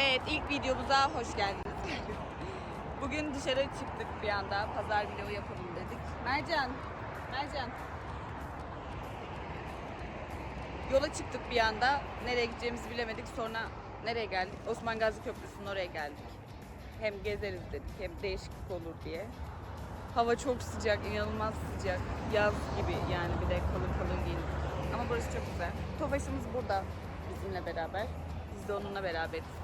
Evet, ilk videomuza hoş geldiniz. Bugün dışarı çıktık bir anda. Pazar vlogu yapalım dedik. Mercan, Mercan. Yola çıktık bir anda. Nereye gideceğimizi bilemedik. Sonra nereye geldik? Osman Gazi Köprüsü'nün oraya geldik. Hem gezeriz dedik, hem değişiklik olur diye. Hava çok sıcak, inanılmaz sıcak. Yaz gibi yani bir de kalın kalın giyindik. Ama burası çok güzel. Tofaşımız burada bizimle beraber. Biz de onunla beraberiz.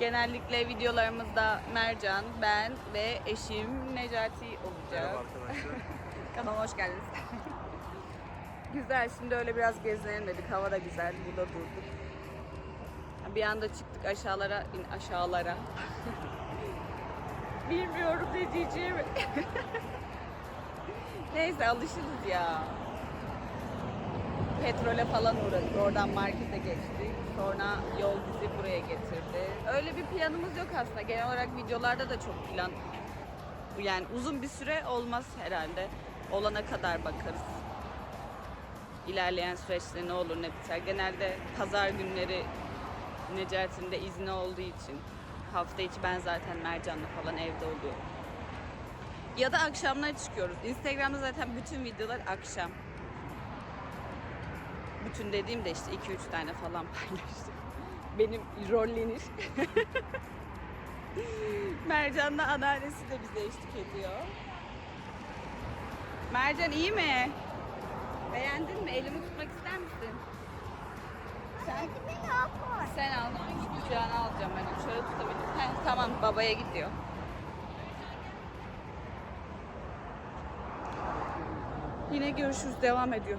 Genellikle videolarımızda Mercan, ben ve eşim Necati olacak. Merhaba arkadaşlar. Kanalıma hoş geldiniz. güzel, şimdi öyle biraz gezinelim dedik. Hava da güzel, burada durduk. Bir anda çıktık aşağılara, in aşağılara. Bilmiyorum ne diyeceğimi. Neyse alışırız ya. Petrole falan uğradık. Oradan markete geçtik. Sonra yol bizi buraya getirdi. Öyle bir planımız yok aslında. Genel olarak videolarda da çok plan yani uzun bir süre olmaz herhalde. Olana kadar bakarız. İlerleyen süreçte ne olur ne biter. Genelde pazar günleri Necati'nin de izni olduğu için hafta içi ben zaten Mercan'la falan evde oluyorum. Ya da akşamlar çıkıyoruz. Instagram'da zaten bütün videolar akşam. Bütün dediğim de işte 2-3 tane falan paylaştım. Benim rolleniş. Mercan'la anneannesi de bize eşlik ediyor. Mercan iyi mi? Beğendin mi? Elimi tutmak ister misin? Sen, sen al. Kucağına alacağım ben. Şöyle tutabilirim. Heh, tamam babaya gidiyor. Yine görüşürüz. Devam ediyor.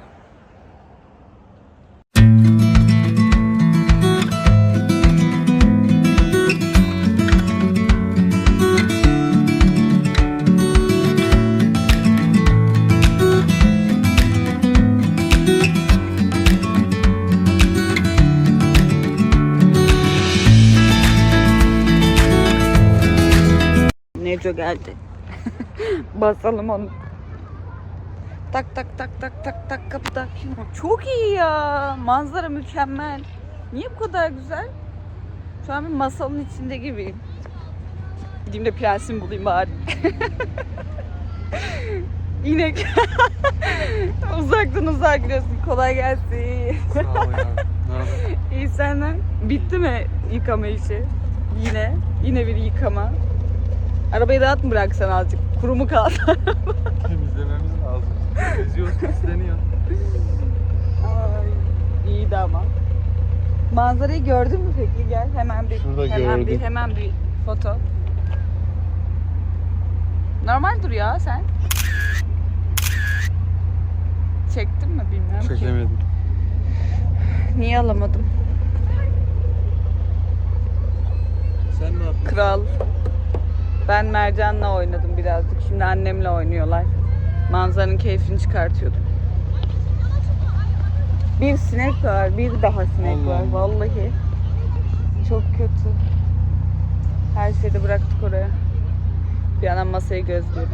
Neco geldi. Basalım onu. Tak tak tak tak tak tak kapıda. Çok iyi ya. Manzara mükemmel. Niye bu kadar güzel? Şu an bir masalın içinde gibiyim. Gideyim de prensimi bulayım bari. İnek. Uzaktan uzağa gidiyorsun. Kolay gelsin. Sağ ol ya. İyi senden. Bitti mi yıkama işi? Yine. Yine bir yıkama. Arabayı rahat mı bıraksan azıcık? Kuru mu kaldı? Temizlememiz lazım. Geziyoruz, pisleniyor. Ay, iyiydi ama. Manzarayı gördün mü peki? Gel hemen bir Şurada hemen bir gördüm. hemen bir foto. Normal dur ya sen. Çektin mi bilmiyorum ki. Çekemedim. Niye alamadım? Sen ne yapıyorsun? Kral. Ben Mercan'la oynadım birazcık. Şimdi annemle oynuyorlar. Manzaranın keyfini çıkartıyordum. Bir sinek var, bir daha sinek Allah var. Allah. Vallahi. Çok kötü. Her şeyi de bıraktık oraya. Bir yandan masayı gözlüyorum.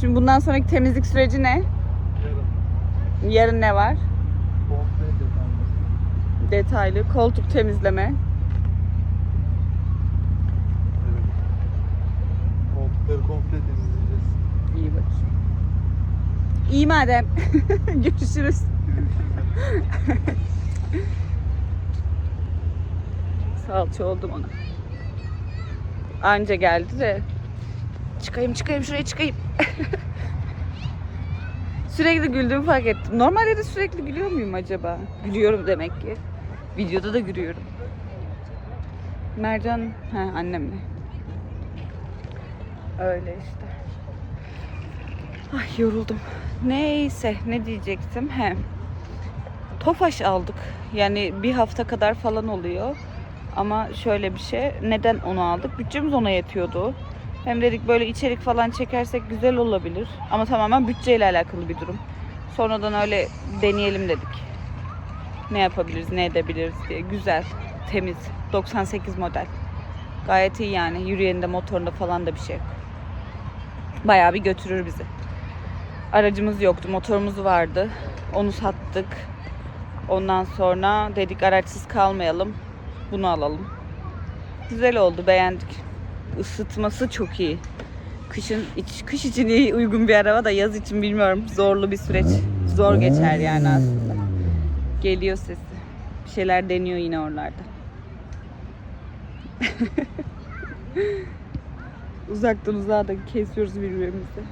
Şimdi bundan sonraki temizlik süreci ne? Yarın. Yarın ne var? Detaylı koltuk temizleme. Evet. Koltukları komple temizleyeceğiz. İyi bakayım. İyi madem. Görüşürüz. Salça oldum ona. Anca geldi de. Çıkayım çıkayım şuraya çıkayım. sürekli güldüğümü fark ettim. Normalde de sürekli gülüyor muyum acaba? Gülüyorum demek ki. Videoda da gülüyorum. Mercan, ha annemle. Öyle işte. Ay yoruldum. Neyse ne diyecektim? He. Tofaş aldık. Yani bir hafta kadar falan oluyor. Ama şöyle bir şey. Neden onu aldık? Bütçemiz ona yetiyordu. Hem dedik böyle içerik falan çekersek güzel olabilir. Ama tamamen bütçeyle alakalı bir durum. Sonradan öyle deneyelim dedik. Ne yapabiliriz, ne edebiliriz diye. Güzel, temiz. 98 model. Gayet iyi yani. Yürüyeninde, motorunda falan da bir şey yok. Bayağı bir götürür bizi. Aracımız yoktu, motorumuz vardı. Onu sattık. Ondan sonra dedik araçsız kalmayalım. Bunu alalım. Güzel oldu, beğendik. Isıtması çok iyi. Kışın iç, kış için iyi uygun bir araba da yaz için bilmiyorum. Zorlu bir süreç. Zor geçer yani aslında. Geliyor sesi. Bir şeyler deniyor yine oralarda. Uzaktan uzağa da kesiyoruz birbirimizi.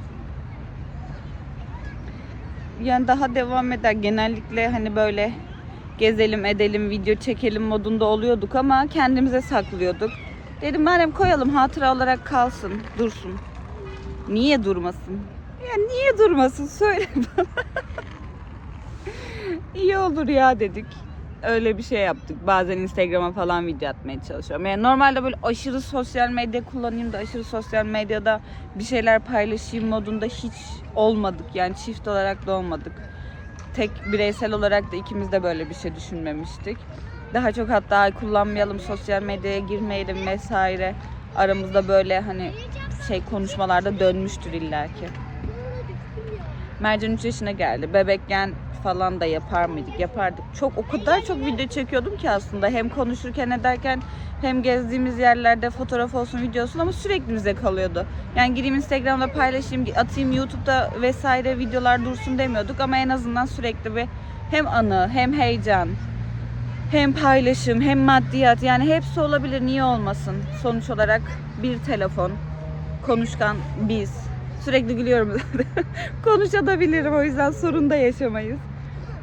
Yani daha devam eder. Genellikle hani böyle gezelim edelim, video çekelim modunda oluyorduk ama kendimize saklıyorduk. Dedim madem koyalım hatıra olarak kalsın, dursun. Niye durmasın? Ya niye durmasın söyle bana. İyi olur ya dedik. Öyle bir şey yaptık. Bazen Instagram'a falan video atmaya çalışıyorum. Yani normalde böyle aşırı sosyal medya kullanayım da aşırı sosyal medyada bir şeyler paylaşayım modunda hiç olmadık. Yani çift olarak da olmadık. Tek bireysel olarak da ikimiz de böyle bir şey düşünmemiştik. Daha çok hatta "Ay kullanmayalım, sosyal medyaya girmeyelim vesaire. Aramızda böyle hani şey konuşmalarda dönmüştür illaki. Mercan 3 yaşına geldi. Bebekken falan da yapar mıydık? Yapardık. Çok o kadar çok video çekiyordum ki aslında. Hem konuşurken ederken hem gezdiğimiz yerlerde fotoğraf olsun, video olsun ama sürekli bize kalıyordu. Yani gireyim Instagram'da paylaşayım, atayım YouTube'da vesaire videolar dursun demiyorduk ama en azından sürekli bir hem anı, hem heyecan, hem paylaşım, hem maddiyat yani hepsi olabilir niye olmasın? Sonuç olarak bir telefon, konuşkan biz. Sürekli gülüyorum. Konuşabilirim o yüzden sorun da yaşamayız.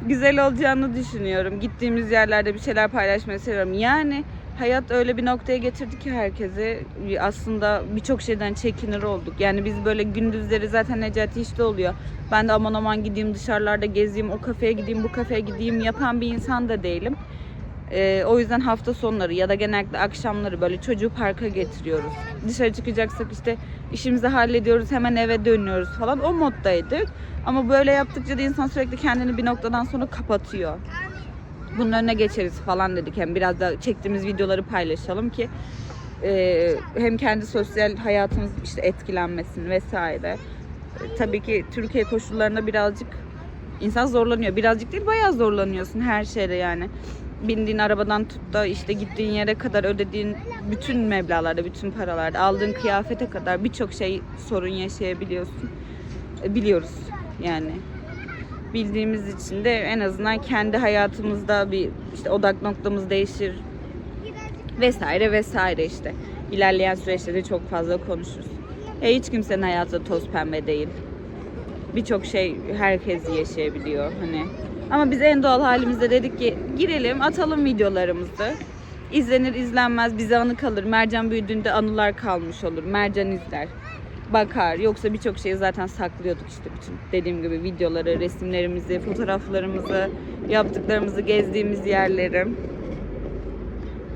Güzel olacağını düşünüyorum. Gittiğimiz yerlerde bir şeyler paylaşmayı seviyorum. Yani hayat öyle bir noktaya getirdi ki herkesi aslında birçok şeyden çekinir olduk. Yani biz böyle gündüzleri zaten Necati işte oluyor. Ben de aman aman gideyim dışarılarda gezeyim, o kafeye gideyim, bu kafeye gideyim yapan bir insan da değilim. Ee, o yüzden hafta sonları ya da genellikle akşamları böyle çocuğu parka getiriyoruz. Dışarı çıkacaksak işte işimizi hallediyoruz hemen eve dönüyoruz falan o moddaydık. Ama böyle yaptıkça da insan sürekli kendini bir noktadan sonra kapatıyor. Bunun önüne geçeriz falan dedik. Hem biraz da çektiğimiz videoları paylaşalım ki e, hem kendi sosyal hayatımız işte etkilenmesin vesaire. E, tabii ki Türkiye koşullarında birazcık insan zorlanıyor. Birazcık değil bayağı zorlanıyorsun her şeyde yani bindiğin arabadan tut da işte gittiğin yere kadar ödediğin bütün meblağlarda, bütün paralarda, aldığın kıyafete kadar birçok şey sorun yaşayabiliyorsun. E, Biliyoruz yani. Bildiğimiz için de en azından kendi hayatımızda bir işte odak noktamız değişir vesaire vesaire işte. İlerleyen süreçte de çok fazla konuşuruz. E hiç kimsenin hayatı toz pembe değil. Birçok şey herkes yaşayabiliyor hani. Ama biz en doğal halimizde dedik ki girelim atalım videolarımızı. İzlenir izlenmez bize anı kalır. Mercan büyüdüğünde anılar kalmış olur. Mercan izler. Bakar. Yoksa birçok şeyi zaten saklıyorduk işte bütün dediğim gibi videoları, resimlerimizi, fotoğraflarımızı, yaptıklarımızı, gezdiğimiz yerleri.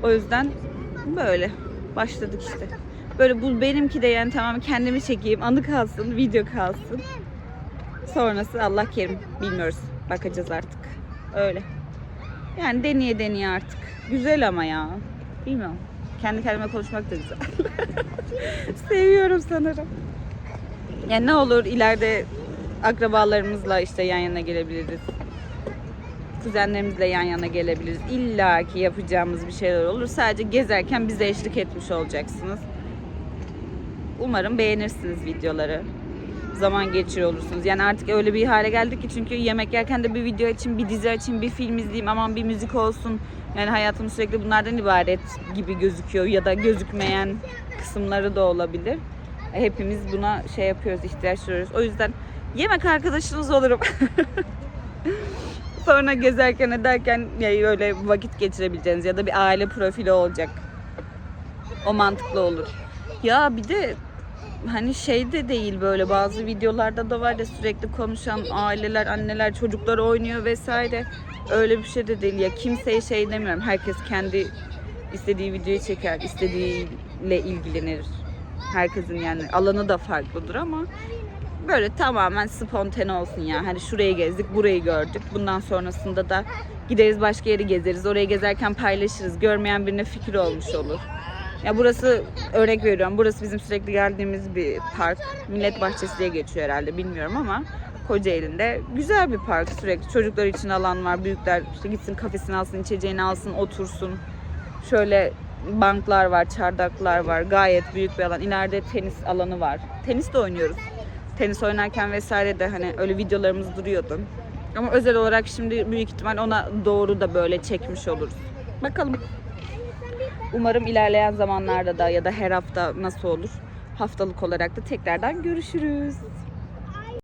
O yüzden böyle başladık işte. Böyle bu benimki de yani tamamen kendimi çekeyim, anı kalsın, video kalsın. Sonrası Allah kerim bilmiyoruz. Bakacağız artık. Öyle. Yani deneye deneye artık. Güzel ama ya. Bilmiyorum. Kendi kendime konuşmak da güzel. Seviyorum sanırım. Yani ne olur ileride akrabalarımızla işte yan yana gelebiliriz. Kuzenlerimizle yan yana gelebiliriz. İlla ki yapacağımız bir şeyler olur. Sadece gezerken bize eşlik etmiş olacaksınız. Umarım beğenirsiniz videoları zaman geçiriyor olursunuz. Yani artık öyle bir hale geldik ki çünkü yemek yerken de bir video için, bir dizi için, bir film izleyeyim, aman bir müzik olsun. Yani hayatım sürekli bunlardan ibaret gibi gözüküyor ya da gözükmeyen kısımları da olabilir. Hepimiz buna şey yapıyoruz, ihtiyaç duyuyoruz. O yüzden yemek arkadaşınız olurum. Sonra gezerken ederken ya öyle vakit geçirebileceğiniz ya da bir aile profili olacak. O mantıklı olur. Ya bir de hani şey de değil böyle bazı videolarda da var ya sürekli konuşan aileler, anneler, çocuklar oynuyor vesaire. Öyle bir şey de değil ya kimseye şey demiyorum. Herkes kendi istediği videoyu çeker, istediğiyle ilgilenir. Herkesin yani alanı da farklıdır ama böyle tamamen spontane olsun ya. Hani şurayı gezdik, burayı gördük. Bundan sonrasında da gideriz başka yeri gezeriz. Orayı gezerken paylaşırız. Görmeyen birine fikir olmuş olur. Ya burası örnek veriyorum. Burası bizim sürekli geldiğimiz bir park. Millet Bahçesi diye geçiyor herhalde bilmiyorum ama Kocaeli'nde. Güzel bir park sürekli. Çocuklar için alan var. Büyükler işte gitsin kafesini alsın, içeceğini alsın, otursun. Şöyle banklar var, çardaklar var. Gayet büyük bir alan. İleride tenis alanı var. Tenis de oynuyoruz. Tenis oynarken vesaire de hani öyle videolarımız duruyordu. Ama özel olarak şimdi büyük ihtimal ona doğru da böyle çekmiş oluruz. Bakalım. Umarım ilerleyen zamanlarda da ya da her hafta nasıl olur haftalık olarak da tekrardan görüşürüz.